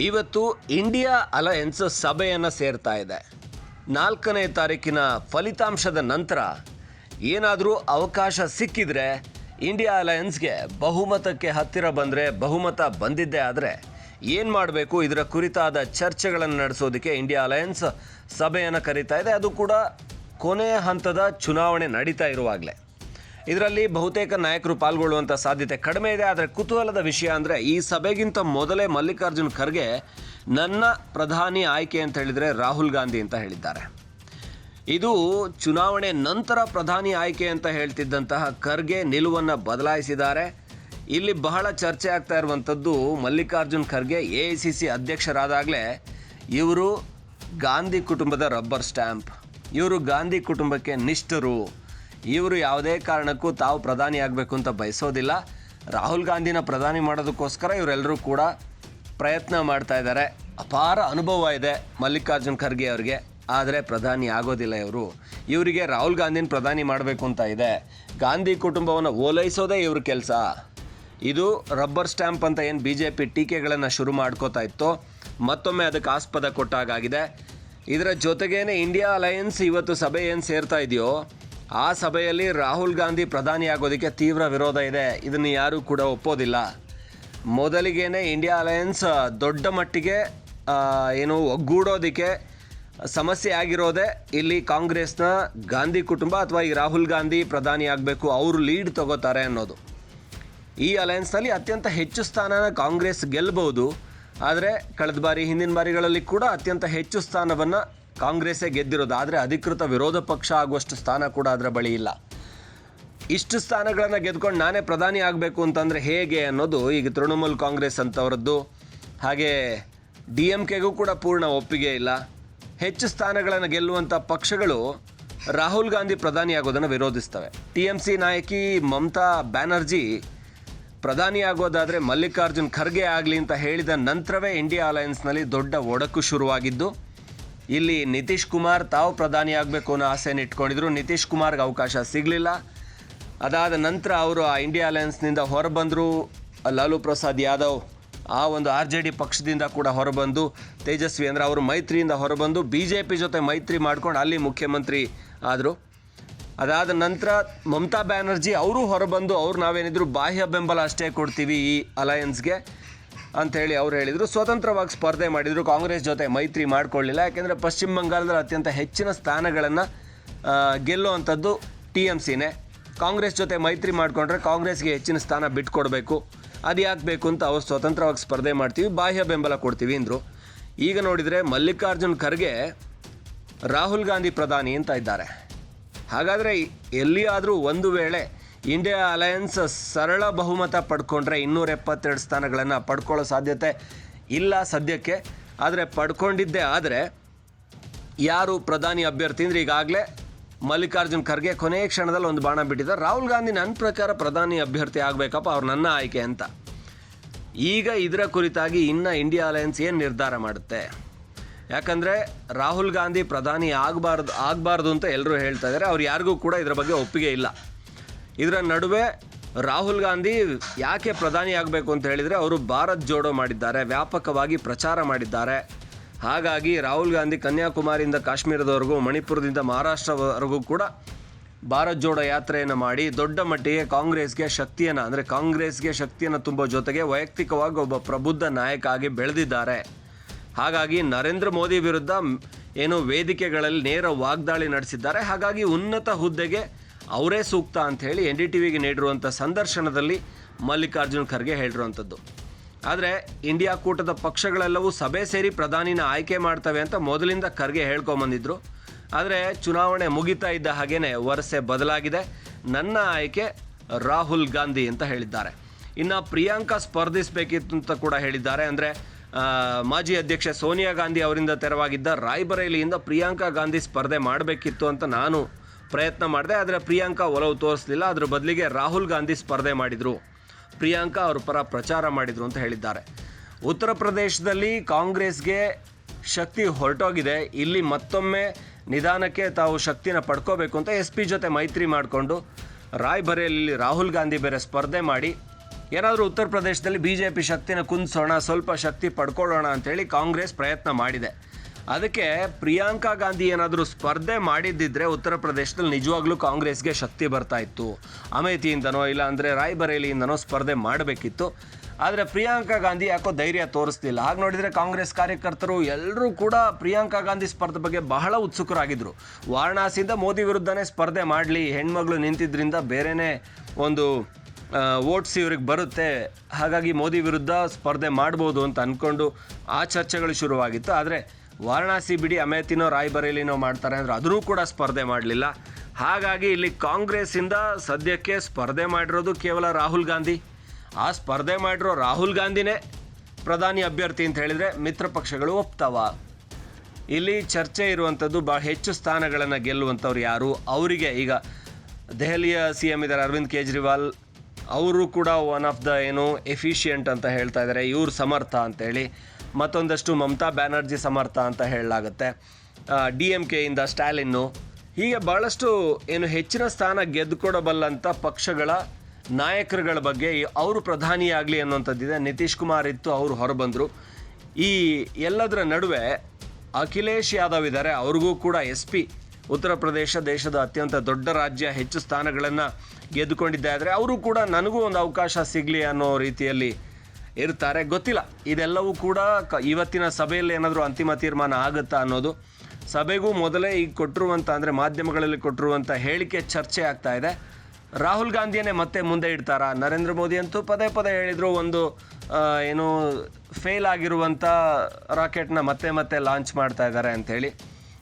ಇವತ್ತು India alliance ಸಭೆಯನ್ನು ಸೇರ್ತಾ ಇದೆ. ನಾಲ್ಕನೇ ತಾರೀಕಿನ ಫಲಿತಾಂಶದ ನಂತರ ಏನಾದರೂ ಅವಕಾಶ ಸಿಕ್ಕಿದರೆ ಇಂಡಿಯಾ ಅಲಯನ್ಸ್ಗೆ ಬಹುಮತಕ್ಕೆ ಹತ್ತಿರ ಬಂದರೆ ಬಹುಮತ ಬಂದಿದ್ದೇ ಆದರೆ ಏನು ಮಾಡಬೇಕು? ಇದರ ಕುರಿತಾದ ಚರ್ಚೆಗಳನ್ನು ನಡೆಸೋದಕ್ಕೆ ಇಂಡಿಯಾ ಅಲಯನ್ಸ್ ಸಭೆಯನ್ನು ಕರೀತಾ ಇದೆ. ಅದು ಕೂಡ ಕೊನೆಯ ಹಂತದ ಚುನಾವಣೆ ನಡೀತಾ ಇರುವಾಗಲೇ. ಇದರಲ್ಲಿ ಬಹುತೇಕ ನಾಯಕರು ಪಾಲ್ಗೊಳ್ಳುವಂಥ ಸಾಧ್ಯತೆ ಕಡಿಮೆ ಇದೆ, ಆದರೆ ಕುತೂಹಲದ ವಿಷಯ ಅಂದರೆ ಈ ಸಭೆಗಿಂತ ಮೊದಲೇ ಮಲ್ಲಿಕಾರ್ಜುನ್ ಖರ್ಗೆ ನನ್ನ ಪ್ರಧಾನಿ ಆಯ್ಕೆ ಅಂತ ಹೇಳಿದರೆ ರಾಹುಲ್ ಗಾಂಧಿ ಅಂತ ಹೇಳಿದ್ದಾರೆ. ಇದು ಚುನಾವಣೆ ನಂತರ ಪ್ರಧಾನಿ ಆಯ್ಕೆ ಅಂತ ಹೇಳ್ತಿದ್ದಂತಹ ಖರ್ಗೆ ನಿಲುವನ್ನು ಬದಲಾಯಿಸಿದ್ದಾರೆ. ಇಲ್ಲಿ ಬಹಳ ಚರ್ಚೆ ಆಗ್ತಾ ಇರುವಂಥದ್ದು Mallikarjun Kharge A I C C ಅಧ್ಯಕ್ಷರಾದಾಗಲೇ ಇವರು ಗಾಂಧಿ ಕುಟುಂಬದ ರಬ್ಬರ್ ಸ್ಟ್ಯಾಂಪ್. ಇವರು ಗಾಂಧಿ ಕುಟುಂಬಕ್ಕೆ ನಿಷ್ಠರು. ಇವರು ಯಾವುದೇ ಕಾರಣಕ್ಕೂ ತಾವು ಪ್ರಧಾನಿ ಆಗಬೇಕು ಅಂತ ಬಯಸೋದಿಲ್ಲ. ರಾಹುಲ್ ಗಾಂಧಿನ ಪ್ರಧಾನಿ ಮಾಡೋದಕ್ಕೋಸ್ಕರ ಇವರೆಲ್ಲರೂ ಕೂಡ ಪ್ರಯತ್ನ ಮಾಡ್ತಾ ಇದ್ದಾರೆ. ಅಪಾರ ಅನುಭವ ಇದೆ ಮಲ್ಲಿಕಾರ್ಜುನ್ ಖರ್ಗೆ ಅವರಿಗೆ. ಆದರೆ ಪ್ರಧಾನಿ ಆಗೋದಿಲ್ಲ ಇವರು. ಇವರಿಗೆ ರಾಹುಲ್ ಗಾಂಧಿನ ಪ್ರಧಾನಿ ಮಾಡಬೇಕು ಅಂತ ಇದೆ. ಗಾಂಧಿ ಕುಟುಂಬವನ್ನು ಓಲೈಸೋದೇ ಇವ್ರ ಕೆಲಸ. ಇದು ರಬ್ಬರ್ ಸ್ಟ್ಯಾಂಪ್ ಅಂತ ಏನು ಬಿ ಜೆ ಪಿ ಟೀಕೆಗಳನ್ನು ಶುರು ಮಾಡ್ಕೋತಾ ಇತ್ತು, ಮತ್ತೊಮ್ಮೆ ಅದಕ್ಕೆ ಆಸ್ಪದ ಕೊಟ್ಟಾಗಿದೆ ಇದರ ಜೊತೆಗೇನೆ ಇಂಡಿಯಾ ಅಲಯನ್ಸ್ ಇವತ್ತು ಸಭೆ ಏನು ಸೇರ್ತಾ ಇದೆಯೋ ಆ ಸಭೆಯಲ್ಲಿ ರಾಹುಲ್ ಗಾಂಧಿ ಪ್ರಧಾನಿಯಾಗೋದಕ್ಕೆ ತೀವ್ರ ವಿರೋಧ ಇದೆ. ಇದನ್ನು ಯಾರೂ ಕೂಡ ಒಪ್ಪೋದಿಲ್ಲ. ಮೊದಲಿಗೇನೆ ಇಂಡಿಯಾ ಅಲಯನ್ಸ್ ದೊಡ್ಡ ಮಟ್ಟಿಗೆ ಏನು ಒಗ್ಗೂಡೋದಕ್ಕೆ ಸಮಸ್ಯೆ ಆಗಿರೋದೇ ಇಲ್ಲಿ ಕಾಂಗ್ರೆಸ್ನ ಗಾಂಧಿ ಕುಟುಂಬ ಅಥವಾ ಈ ರಾಹುಲ್ ಗಾಂಧಿ ಪ್ರಧಾನಿ ಆಗಬೇಕು ಅವರು ಲೀಡ್ ತಗೋತಾರೆ ಅನ್ನೋದು. ಈ ಅಲಯನ್ಸ್ನಲ್ಲಿ ಅತ್ಯಂತ ಹೆಚ್ಚು ಸ್ಥಾನನ ಕಾಂಗ್ರೆಸ್ ಗೆಲ್ಲಬಹುದು ಆದರೆ, ಕಳೆದ ಬಾರಿ ಹಿಂದಿನ ಬಾರಿಗಳಲ್ಲಿ ಕೂಡ ಅತ್ಯಂತ ಹೆಚ್ಚು ಸ್ಥಾನವನ್ನು ಕಾಂಗ್ರೆಸ್ಸೇ ಗೆದ್ದಿರೋದು ಆದರೆ ಅಧಿಕೃತ ವಿರೋಧ ಪಕ್ಷ ಆಗುವಷ್ಟು ಸ್ಥಾನ ಕೂಡ ಅದರ ಬಳಿ ಇಲ್ಲ. ಇಷ್ಟು ಸ್ಥಾನಗಳನ್ನು ಗೆದ್ಕೊಂಡು ನಾನೇ ಪ್ರಧಾನಿ ಆಗಬೇಕು ಅಂತಂದರೆ ಹೇಗೆ ಅನ್ನೋದು ಈಗ ತೃಣಮೂಲ್ ಕಾಂಗ್ರೆಸ್ ಅಂತವರದ್ದು. ಹಾಗೆ ಡಿ ಎಂ ಕೆಗೂ ಕೂಡ ಪೂರ್ಣ ಒಪ್ಪಿಗೆ ಇಲ್ಲ. ಹೆಚ್ಚು ಸ್ಥಾನಗಳನ್ನು ಗೆಲ್ಲುವಂಥ ಪಕ್ಷಗಳು ರಾಹುಲ್ ಗಾಂಧಿ ಪ್ರಧಾನಿ ಆಗೋದನ್ನು ವಿರೋಧಿಸ್ತವೆ. ಟಿ ಎಂ ಸಿ ನಾಯಕಿ ಮಮತಾ ಬ್ಯಾನರ್ಜಿ ಪ್ರಧಾನಿ ಆಗೋದಾದರೆ ಮಲ್ಲಿಕಾರ್ಜುನ್ ಖರ್ಗೆ ಆಗಲಿ ಅಂತ ಹೇಳಿದ ನಂತರವೇ ಇಂಡಿಯಾ ಅಲಯನ್ಸ್ನಲ್ಲಿ ದೊಡ್ಡ ಒಡಕು ಶುರುವಾಗಿದ್ದು. ಇಲ್ಲಿ ನಿತೀಶ್ ಕುಮಾರ್ ತಾವು ಪ್ರಧಾನಿ ಆಗಬೇಕು ಅನ್ನೋ ಆಸೆಯನ್ನು ಇಟ್ಕೊಂಡಿದ್ರು. ನಿತೀಶ್ ಕುಮಾರ್ಗೆ ಅವಕಾಶ ಸಿಗಲಿಲ್ಲ. ಅದಾದ ನಂತರ ಅವರು ಆ ಇಂಡಿಯಾ ಅಲಯನ್ಸ್ನಿಂದ ಹೊರಬಂದರು. ಲಾಲು ಪ್ರಸಾದ್ ಯಾದವ್ ಆ ಒಂದು ಆರ್ ಜೆ ಡಿ ಪಕ್ಷದಿಂದ ಕೂಡ ಹೊರಬಂದು, ತೇಜಸ್ವಿ ಅಂದರೆ ಅವರು ಮೈತ್ರಿಯಿಂದ ಹೊರಬಂದು, ಬಿ ಜೆ ಪಿ ಜೊತೆ ಮೈತ್ರಿ ಮಾಡ್ಕೊಂಡು ಅಲ್ಲಿ ಮುಖ್ಯಮಂತ್ರಿ ಆದರು. ಅದಾದ ನಂತರ ಮಮತಾ ಬ್ಯಾನರ್ಜಿ ಅವರು ಹೊರಬಂದು, ಅವ್ರು ನಾವೇನಿದ್ರು ಬಾಹ್ಯ ಬೆಂಬಲ ಅಷ್ಟೇ ಕೊಡ್ತೀವಿ ಈ ಅಲಯನ್ಸ್ಗೆ. ಅಂಥೇಳಿ ಅವ್ರು ಹೇಳಿದರು. ಸ್ವತಂತ್ರವಾಗಿ ಸ್ಪರ್ಧೆ ಮಾಡಿದರು. ಕಾಂಗ್ರೆಸ್ ಜೊತೆ ಮೈತ್ರಿ ಮಾಡಿಕೊಳ್ಳಿಲ್ಲ. ಯಾಕೆಂದರೆ ಪಶ್ಚಿಮ ಬಂಗಾಳದಲ್ಲಿ ಅತ್ಯಂತ ಹೆಚ್ಚಿನ ಸ್ಥಾನಗಳನ್ನು ಗೆಲ್ಲುವಂಥದ್ದು ಟಿ ಎಂ ಸಿನೇ. ಕಾಂಗ್ರೆಸ್ ಜೊತೆ ಮೈತ್ರಿ ಮಾಡಿಕೊಂಡ್ರೆ ಕಾಂಗ್ರೆಸ್ಗೆ ಹೆಚ್ಚಿನ ಸ್ಥಾನ ಬಿಟ್ಕೊಡ್ಬೇಕು. ಅದು ಯಾಕೆ ಬೇಕು ಅಂತ ಅವ್ರು ಸ್ವತಂತ್ರವಾಗಿ ಸ್ಪರ್ಧೆ ಮಾಡ್ತೀವಿ. ಬಾಹ್ಯ ಬೆಂಬಲ ಕೊಡ್ತೀವಿ ಅಂದರು. ಈಗ ನೋಡಿದರೆ ಮಲ್ಲಿಕಾರ್ಜುನ್ ಖರ್ಗೆ ರಾಹುಲ್ ಗಾಂಧಿ ಪ್ರಧಾನಿ ಅಂತ ಇದ್ದಾರೆ. ಹಾಗಾದರೆ ಎಲ್ಲಿಯಾದರೂ ಒಂದು ವೇಳೆ ಇಂಡಿಯಾ ಅಲಯನ್ಸ್ ಸರಳ ಬಹುಮತ ಪಡ್ಕೊಂಡ್ರೆ ಇನ್ನೂರ ಎಪ್ಪತ್ತೆರಡು ಸ್ಥಾನಗಳನ್ನು ಪಡ್ಕೊಳ್ಳೋ ಸಾಧ್ಯತೆ ಇಲ್ಲ ಸದ್ಯಕ್ಕೆ. ಆದರೆ ಪಡ್ಕೊಂಡಿದ್ದೇ ಆದರೆ ಯಾರು ಪ್ರಧಾನಿ ಅಭ್ಯರ್ಥಿ ಅಂದರೆ ಈಗಾಗಲೇ ಮಲ್ಲಿಕಾರ್ಜುನ್ ಖರ್ಗೆ ಕೊನೆಯ ಕ್ಷಣದಲ್ಲಿ ಒಂದು ಬಾಣ ಬಿಟ್ಟಿದ್ದಾರೆ. ರಾಹುಲ್ ಗಾಂಧಿ ನನ್ನ ಪ್ರಕಾರ ಪ್ರಧಾನಿ ಅಭ್ಯರ್ಥಿ ಆಗಬೇಕಪ್ಪ, ಅವ್ರು ನನ್ನ ಆಯ್ಕೆ ಅಂತ. ಈಗ ಇದರ ಕುರಿತಾಗಿ ಇನ್ನು ಇಂಡಿಯಾ ಅಲಯನ್ಸ್ ಏನು ನಿರ್ಧಾರ ಮಾಡುತ್ತೆ? ಯಾಕಂದರೆ ರಾಹುಲ್ ಗಾಂಧಿ ಪ್ರಧಾನಿ ಆಗಬಾರ್ದು ಆಗಬಾರ್ದು ಅಂತ ಎಲ್ಲರೂ ಹೇಳ್ತಾ ಇದ್ದಾರೆ. ಅವ್ರು ಯಾರಿಗೂ ಕೂಡ ಇದರ ಬಗ್ಗೆ ಒಪ್ಪಿಗೆ ಇಲ್ಲ. ಇದರ ನಡುವೆ ರಾಹುಲ್ ಗಾಂಧಿ ಯಾಕೆ ಪ್ರಧಾನಿ ಆಗಬೇಕು ಅಂತ ಹೇಳಿದರೆ ಅವರು ಭಾರತ್ ಜೋಡೋ ಮಾಡಿದ್ದಾರೆ, ವ್ಯಾಪಕವಾಗಿ ಪ್ರಚಾರ ಮಾಡಿದ್ದಾರೆ. ಹಾಗಾಗಿ ರಾಹುಲ್ ಗಾಂಧಿ ಕನ್ಯಾಕುಮಾರಿಯಿಂದ ಕಾಶ್ಮೀರದವರೆಗೂ, ಮಣಿಪುರದಿಂದ ಮಹಾರಾಷ್ಟ್ರವರೆಗೂ ಕೂಡ ಭಾರತ್ ಜೋಡೋ ಯಾತ್ರೆಯನ್ನು ಮಾಡಿ ದೊಡ್ಡ ಮಟ್ಟಿಗೆ ಕಾಂಗ್ರೆಸ್ಗೆ ಶಕ್ತಿಯನ್ನು, ಅಂದರೆ ಕಾಂಗ್ರೆಸ್ಗೆ ಶಕ್ತಿಯನ್ನು ತುಂಬೋ ಜೊತೆಗೆ ವೈಯಕ್ತಿಕವಾಗಿ ಒಬ್ಬ ಪ್ರಬುದ್ಧ ನಾಯಕ ಆಗಿ ಬೆಳೆದಿದ್ದಾರೆ. ಹಾಗಾಗಿ ನರೇಂದ್ರ ಮೋದಿ ವಿರುದ್ಧ ಏನು ವೇದಿಕೆಗಳಲ್ಲಿ ನೇರ ವಾಗ್ದಾಳಿ ನಡೆಸಿದ್ದಾರೆ. ಹಾಗಾಗಿ ಉನ್ನತ ಹುದ್ದೆಗೆ ಅವರೇ ಸೂಕ್ತ ಅಂತ ಹೇಳಿ ಎನ್ ಡಿ ಟಿ ವಿಗೆ ನೀಡಿರುವಂಥ ಸಂದರ್ಶನದಲ್ಲಿ ಮಲ್ಲಿಕಾರ್ಜುನ್ ಖರ್ಗೆ ಹೇಳಿರುವಂಥದ್ದು ಆದರೆ ಇಂಡಿಯಾ ಕೂಟದ ಪಕ್ಷಗಳೆಲ್ಲವೂ ಸಭೆ ಸೇರಿ ಪ್ರಧಾನಿನ ಆಯ್ಕೆ ಮಾಡ್ತವೆ ಅಂತ ಮೊದಲಿಂದ ಖರ್ಗೆ ಹೇಳ್ಕೊಂಬಂದಿದ್ರು. ಆದರೆ ಚುನಾವಣೆ ಮುಗಿತಾ ಇದ್ದ ಹಾಗೇನೆ ವರಸೆ ಬದಲಾಗಿದೆ. ನನ್ನ ಆಯ್ಕೆ ರಾಹುಲ್ ಗಾಂಧಿ ಅಂತ ಹೇಳಿದ್ದಾರೆ. ಇನ್ನು ಪ್ರಿಯಾಂಕಾ ಸ್ಪರ್ಧಿಸಬೇಕಿತ್ತು ಅಂತ ಕೂಡ ಹೇಳಿದ್ದಾರೆ. ಅಂದರೆ ಮಾಜಿ ಅಧ್ಯಕ್ಷೆ ಸೋನಿಯಾ ಗಾಂಧಿ ಅವರಿಂದ ತೆರವಾಗಿದ್ದ ರಾಯ್ಬರೇಲಿಯಿಂದ ಪ್ರಿಯಾಂಕಾ ಗಾಂಧಿ ಸ್ಪರ್ಧೆ ಮಾಡಬೇಕಿತ್ತು ಅಂತ ನಾನು ಪ್ರಯತ್ನ ಮಾಡಿದೆ, ಆದರೆ ಪ್ರಿಯಾಂಕಾ ಒಲವು ತೋರಿಸಲಿಲ್ಲ. ಅದರ ಬದಲಿಗೆ ರಾಹುಲ್ ಗಾಂಧಿ ಸ್ಪರ್ಧೆ ಮಾಡಿದರು. ಪ್ರಿಯಾಂಕಾ ಅವರ ಪರ ಪ್ರಚಾರ ಮಾಡಿದರು ಅಂತ ಹೇಳಿದ್ದಾರೆ. ಉತ್ತರ ಪ್ರದೇಶದಲ್ಲಿ ಕಾಂಗ್ರೆಸ್ಗೆ ಶಕ್ತಿ ಹೊರಟೋಗಿದೆ. ಇಲ್ಲಿ ಮತ್ತೊಮ್ಮೆ ನಿಧಾನಕ್ಕೆ ತಾವು ಶಕ್ತಿನ ಪಡ್ಕೋಬೇಕು ಅಂತ ಎಸ್ ಪಿ ಜೊತೆ ಮೈತ್ರಿ ಮಾಡಿಕೊಂಡು ರಾಯ್ಬರೇಲಿ ರಾಹುಲ್ ಗಾಂಧಿ ಬೇರೆ ಸ್ಪರ್ಧೆ ಮಾಡಿ, ಏನಾದರೂ ಉತ್ತರ ಪ್ರದೇಶದಲ್ಲಿ ಬಿ ಜೆ ಪಿ ಶಕ್ತಿನ ಕುಂದಿಸೋಣ, ಸ್ವಲ್ಪ ಶಕ್ತಿ ಪಡ್ಕೊಳ್ಳೋಣ ಅಂತೇಳಿ ಕಾಂಗ್ರೆಸ್ ಪ್ರಯತ್ನ ಮಾಡಿದೆ. ಅದಕ್ಕೆ ಪ್ರಿಯಾಂಕಾ ಗಾಂಧಿ ಏನಾದರೂ ಸ್ಪರ್ಧೆ ಮಾಡಿದ್ದಿದ್ರೆ ಉತ್ತರ ಪ್ರದೇಶದಲ್ಲಿ ನಿಜವಾಗ್ಲೂ ಕಾಂಗ್ರೆಸ್ಗೆ ಶಕ್ತಿ ಬರ್ತಾ ಇತ್ತು. ಅಮೇಥಿಯಿಂದನೋ ಇಲ್ಲ ಅಂದರೆ ರಾಯ್ಬರೇಲಿಯಿಂದನೋ ಸ್ಪರ್ಧೆ ಮಾಡಬೇಕಿತ್ತು. ಆದರೆ ಪ್ರಿಯಾಂಕಾ ಗಾಂಧಿ ಯಾಕೋ ಧೈರ್ಯ ತೋರಿಸ್ತಿಲ್ಲ. ಹಾಗೆ ನೋಡಿದರೆ ಕಾಂಗ್ರೆಸ್ ಕಾರ್ಯಕರ್ತರು ಎಲ್ಲರೂ ಕೂಡ ಪ್ರಿಯಾಂಕಾ ಗಾಂಧಿ ಸ್ಪರ್ಧೆ ಬಗ್ಗೆ ಬಹಳ ಉತ್ಸುಕರಾಗಿದ್ದರು ವಾರಣಾಸಿಯಿಂದ ಮೋದಿ ವಿರುದ್ಧನೇ ಸ್ಪರ್ಧೆ ಮಾಡಲಿ, ಹೆಣ್ಮಗಳು ನಿಂತಿದ್ದರಿಂದ ಬೇರೆಯೇ ಒಂದು ಓಟ್ಸ್ ಇವ್ರಿಗೆ ಬರುತ್ತೆ, ಹಾಗಾಗಿ ಮೋದಿ ವಿರುದ್ಧ ಸ್ಪರ್ಧೆ ಮಾಡ್ಬೋದು ಅಂತ ಅಂದ್ಕೊಂಡು ಆ ಚರ್ಚೆಗಳು ಶುರುವಾಗಿತ್ತು. ಆದರೆ ವಾರಣಾಸಿ ಬಿಡಿ ಅಮೇಥಿನೋ ರಾಯ್ಬರೇಲಿನೋ ಮಾಡ್ತಾರೆ ಅಂದ್ರೆ ಅದನ್ನೂ ಕೂಡ ಸ್ಪರ್ಧೆ ಮಾಡಲಿಲ್ಲ. ಹಾಗಾಗಿ ಇಲ್ಲಿ ಕಾಂಗ್ರೆಸ್ಸಿಂದ ಸದ್ಯಕ್ಕೆ ಸ್ಪರ್ಧೆ ಮಾಡಿರೋದು ಕೇವಲ ರಾಹುಲ್ ಗಾಂಧಿ. ಆ ಸ್ಪರ್ಧೆ ಮಾಡಿರೋ ರಾಹುಲ್ ಗಾಂಧಿನೇ ಪ್ರಧಾನಿ ಅಭ್ಯರ್ಥಿ ಅಂತ ಹೇಳಿದರೆ ಮಿತ್ರ ಪಕ್ಷಗಳು ಒಪ್ತಾವ. ಇಲ್ಲಿ ಚರ್ಚೆ ಇರುವಂಥದ್ದು ಭಾಳ ಹೆಚ್ಚು ಸ್ಥಾನಗಳನ್ನು ಗೆಲ್ಲುವಂಥವ್ರು ಯಾರು? ಅವರಿಗೆ ಈಗ ದೆಹಲಿಯ ಸಿ ಎಂ ಇದ್ದಾರೆ ಅರವಿಂದ್ ಕೇಜ್ರಿವಾಲ್. ಅವರು ಕೂಡ ಒನ್ ಆಫ್ ದ ಏನು ಎಫಿಷಿಯೆಂಟ್ ಅಂತ ಹೇಳ್ತಾ ಇದ್ದಾರೆ. ಇವ್ರ ಸಮರ್ಥ ಅಂತೇಳಿ ಮತ್ತೊಂದಷ್ಟು ಮಮತಾ ಬ್ಯಾನರ್ಜಿ ಸಮರ್ಥ ಅಂತ ಹೇಳಲಾಗುತ್ತೆ. ಡಿ ಎಂ ಕೆಯಿಂದ ಸ್ಟ್ಯಾಲಿನ್ನು ಹೀಗೆ ಭಾಳಷ್ಟು ಏನು ಹೆಚ್ಚಿನ ಸ್ಥಾನ ಗೆದ್ದುಕೊಡಬಲ್ಲಂಥ ಪಕ್ಷಗಳ ನಾಯಕರುಗಳ ಬಗ್ಗೆ ಅವರು ಪ್ರಧಾನಿಯಾಗಲಿ ಅನ್ನೋಂಥದ್ದಿದೆ ನಿತೀಶ್ ಕುಮಾರ್ ಇತ್ತು, ಅವರು ಹೊರಬಂದರು. ಈ ಎಲ್ಲದರ ನಡುವೆ ಅಖಿಲೇಶ್ ಯಾದವ್ ಇದ್ದಾರೆ, ಅವ್ರಿಗೂ ಕೂಡ ಎಸ್ ಪಿ ಉತ್ತರ ಪ್ರದೇಶ ದೇಶದ ಅತ್ಯಂತ ದೊಡ್ಡ ರಾಜ್ಯ, ಹೆಚ್ಚು ಸ್ಥಾನಗಳನ್ನು ಗೆದ್ದುಕೊಂಡಿದ್ದಾರೆ ಅವರು ಕೂಡ ನನಗೂ ಒಂದು ಅವಕಾಶ ಸಿಗಲಿ ಅನ್ನೋ ರೀತಿಯಲ್ಲಿ ಇರ್ತಾರೆ ಗೊತ್ತಿಲ್ಲ. ಇದೆಲ್ಲವೂ ಕೂಡ ಇವತ್ತಿನ ಸಭೆಯಲ್ಲಿ ಏನಾದರೂ ಅಂತಿಮ ತೀರ್ಮಾನ ಆಗುತ್ತಾ ಅನ್ನೋದು ಸಭೆಗೂ ಮೊದಲೇ ಈಗ ಕೊಟ್ಟಿರುವಂಥ ಅಂದರೆ ಮಾಧ್ಯಮಗಳಲ್ಲಿ ಕೊಟ್ಟಿರುವಂಥ ಹೇಳಿಕೆ ಚರ್ಚೆ ಆಗ್ತಾ ಇದೆ. ರಾಹುಲ್ ಗಾಂಧಿಯನ್ನೇ ಮತ್ತೆ ಮುಂದೆ ಇಡ್ತಾರಾ? ನರೇಂದ್ರ ಮೋದಿ ಅಂತೂ ಪದೇ ಪದೇ ಹೇಳಿದರು ಒಂದು ಏನು ಫೇಲ್ ಆಗಿರುವಂಥ ರಾಕೆಟ್ನ ಮತ್ತೆ ಮತ್ತೆ ಲಾಂಚ್ ಮಾಡ್ತಾ ಇದ್ದಾರೆ ಅಂಥೇಳಿ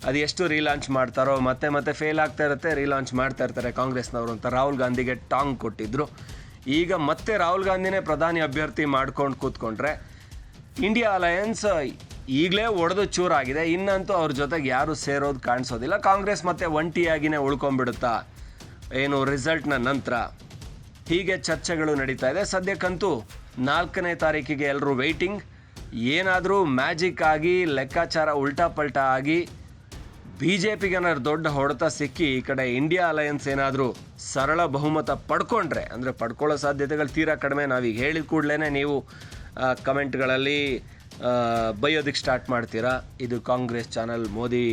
ಅದು ಎಷ್ಟು ರೀಲಾಂಚ್ ಮಾಡ್ತಾರೋ ಮತ್ತೆ ಮತ್ತೆ ಫೇಲ್ ಆಗ್ತಾ ಇರುತ್ತೆ ರೀಲಾಂಚ್ ಮಾಡ್ತಾ ಇರ್ತಾರೆ ಕಾಂಗ್ರೆಸ್ನವರು ಅಂತ. ರಾಹುಲ್ ಗಾಂಧಿಗೆ ಟಾಂಗ್ ಕೊಟ್ಟಿದ್ರು. ಈಗ ಮತ್ತೆ ರಾಹುಲ್ ಗಾಂಧಿನೇ ಪ್ರಧಾನಿ ಅಭ್ಯರ್ಥಿ ಮಾಡ್ಕೊಂಡು ಕೂತ್ಕೊಂಡ್ರೆ ಇಂಡಿಯಾ ಅಲಯನ್ಸ್ ಈಗಲೇ ಒಡೆದು ಚೂರಾಗಿದೆ. ಇನ್ನಂತೂ ಅವ್ರ ಜೊತೆಗೆ ಯಾರು ಸೇರೋದು ಕಾಣಿಸೋದಿಲ್ಲ. ಕಾಂಗ್ರೆಸ್ ಮತ್ತೆ ಒಂಟಿಯಾಗಿನೇ ಉಳ್ಕೊಂಡ್ಬಿಡುತ್ತಾ ಏನು ರಿಸಲ್ಟ್ನ ನಂತರ? ಹೀಗೆ ಚರ್ಚೆಗಳು ನಡೀತಾ ಇದೆ. ಸದ್ಯಕ್ಕಂತೂ ನಾಲ್ಕನೇ ತಾರೀಕಿಗೆ ಎಲ್ಲರೂ ವೆಯ್ಟಿಂಗ್ ಏನಾದರೂ ಮ್ಯಾಜಿಕ್ ಆಗಿ, ಲೆಕ್ಕಾಚಾರ ಉಲ್ಟಾ ಪಲ್ಟಾ ಆಗಿ ಬಿ ಜೆ ದೊಡ್ಡ ಹೊಡೆತ ಸಿಕ್ಕಿ ಈ ಕಡೆ ಇಂಡಿಯಾ ಅಲಯನ್ಸ್ ಏನಾದರೂ ಸರಳ ಬಹುಮತ ಪಡ್ಕೊಂಡ್ರೆ, ಅಂದರೆ ಪಡ್ಕೊಳ್ಳೋ ಸಾಧ್ಯತೆಗಳು ತೀರಾ ಕಡಿಮೆ. ನಾವೀಗ ಹೇಳಿದ ಕೂಡಲೇ ನೀವು ಕಮೆಂಟ್ಗಳಲ್ಲಿ ಬೈಯೋದಕ್ಕೆ ಸ್ಟಾರ್ಟ್ ಮಾಡ್ತೀರಾ. ಇದು ಕಾಂಗ್ರೆಸ್ ಚಾನಲ್, ಮೋದಿ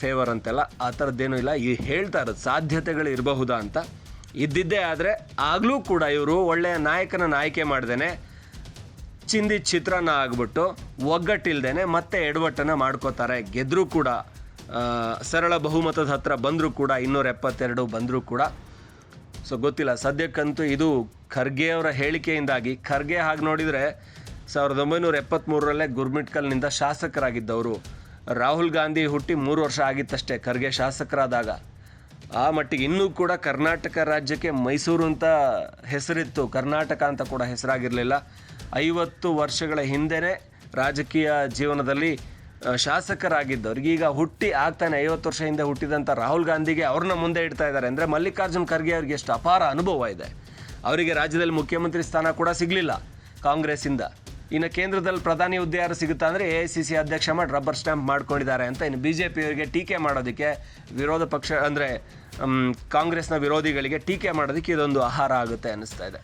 ಫೇವರ್ ಅಂತೆಲ್ಲ. ಆ ಥರದ್ದೇನೂ ಇಲ್ಲ. ಈ ಹೇಳ್ತಾ ಇರೋದು ಸಾಧ್ಯತೆಗಳು ಇರಬಹುದಾ ಅಂತ. ಇದ್ದಿದ್ದೇ ಆದರೆ ಆಗಲೂ ಕೂಡ ಇವರು ಒಳ್ಳೆಯ ನಾಯಕನ ಆಯ್ಕೆ ಮಾಡ್ದೇನೆ. ಚಿಂದಿ ಚಿತ್ರಾನ್ನ ಆಗ್ಬಿಟ್ಟು ಒಗ್ಗಟ್ಟಿಲ್ದೇನೆ ಮತ್ತೆ ಎಡವಟ್ಟನ್ನು ಮಾಡ್ಕೋತಾರೆ. ಗೆದ್ದರೂ ಕೂಡ ಸರಳ ಬಹುಮತದ ಹತ್ರ ಬಂದರೂ ಕೂಡ, ಇನ್ನೂರ ಎಪ್ಪತ್ತೆರಡು ಬಂದರೂ ಕೂಡ. ಸೊ ಗೊತ್ತಿಲ್ಲ. ಸದ್ಯಕ್ಕಂತೂ ಇದು ಖರ್ಗೆ ಅವರ ಹೇಳಿಕೆಯಿಂದಾಗಿ, ಖರ್ಗೆ ಹಾಗೆ ನೋಡಿದರೆ ಸಾವಿರದ ಒಂಬೈನೂರ ಎಪ್ಪತ್ತ್ಮೂರರಲ್ಲೇ ಗುರ್ಮಿಟ್ಕಲ್ನಿಂದ ಶಾಸಕರಾಗಿದ್ದವರು. ರಾಹುಲ್ ಗಾಂಧಿ ಹುಟ್ಟಿ ಮೂರು ವರ್ಷ ಆಗಿತ್ತಷ್ಟೇ ಖರ್ಗೆ ಶಾಸಕರಾದಾಗ. ಆ ಮಟ್ಟಿಗೆ ಇನ್ನೂ ಕೂಡ ಕರ್ನಾಟಕ ರಾಜ್ಯಕ್ಕೆ ಮೈಸೂರು ಅಂತ ಹೆಸರಿತ್ತು. ಕರ್ನಾಟಕ ಅಂತ ಕೂಡ ಹೆಸರಾಗಿರಲಿಲ್ಲ. ಐವತ್ತು ವರ್ಷಗಳ ಹಿಂದೆಯೇ ರಾಜಕೀಯ ಜೀವನದಲ್ಲಿ ಶಾಸಕರಾಗಿದ್ದವ್ರಿಗೆ ಈಗ ಹುಟ್ಟಿ ಆಗ್ತಾನೆ ಐವತ್ತು ವರ್ಷ ಹಿಂದೆ ಹುಟ್ಟಿದಂಥ ರಾಹುಲ್ ಗಾಂಧಿಗೆ ಅವ್ರನ್ನ ಮುಂದೆ ಇಡ್ತಾ ಇದ್ದಾರೆ ಅಂದರೆ ಮಲ್ಲಿಕಾರ್ಜುನ್ ಖರ್ಗೆ ಅವ್ರಿಗೆ ಎಷ್ಟು ಅಪಾರ ಅನುಭವ ಇದೆ. ಅವರಿಗೆ ರಾಜ್ಯದಲ್ಲಿ ಮುಖ್ಯಮಂತ್ರಿ ಸ್ಥಾನ ಕೂಡ ಸಿಗಲಿಲ್ಲ ಕಾಂಗ್ರೆಸ್ಸಿಂದ. ಇನ್ನು ಕೇಂದ್ರದಲ್ಲಿ ಪ್ರಧಾನಿ ಹುದ್ದೆ ಯಾರು ಸಿಗುತ್ತಾ ಅಂದರೆ ಎ ಐ ಸಿ ಸಿ ಅಧ್ಯಕ್ಷ ಮಾಡಿ ರಬ್ಬರ್ ಸ್ಟ್ಯಾಂಪ್ ಮಾಡ್ಕೊಂಡಿದ್ದಾರೆ ಅಂತ ಇನ್ನು ಬಿ ಜೆ ಪಿಯವರಿಗೆ ಟೀಕೆ ಮಾಡೋದಕ್ಕೆ ವಿರೋಧ ಪಕ್ಷ ಅಂದರೆ ಕಾಂಗ್ರೆಸ್ನ ವಿರೋಧಿಗಳಿಗೆ ಟೀಕೆ ಮಾಡೋದಕ್ಕೆ ಇದೊಂದು ಆಹಾರ ಆಗುತ್ತೆ ಅನ್ನಿಸ್ತಾ ಇದೆ.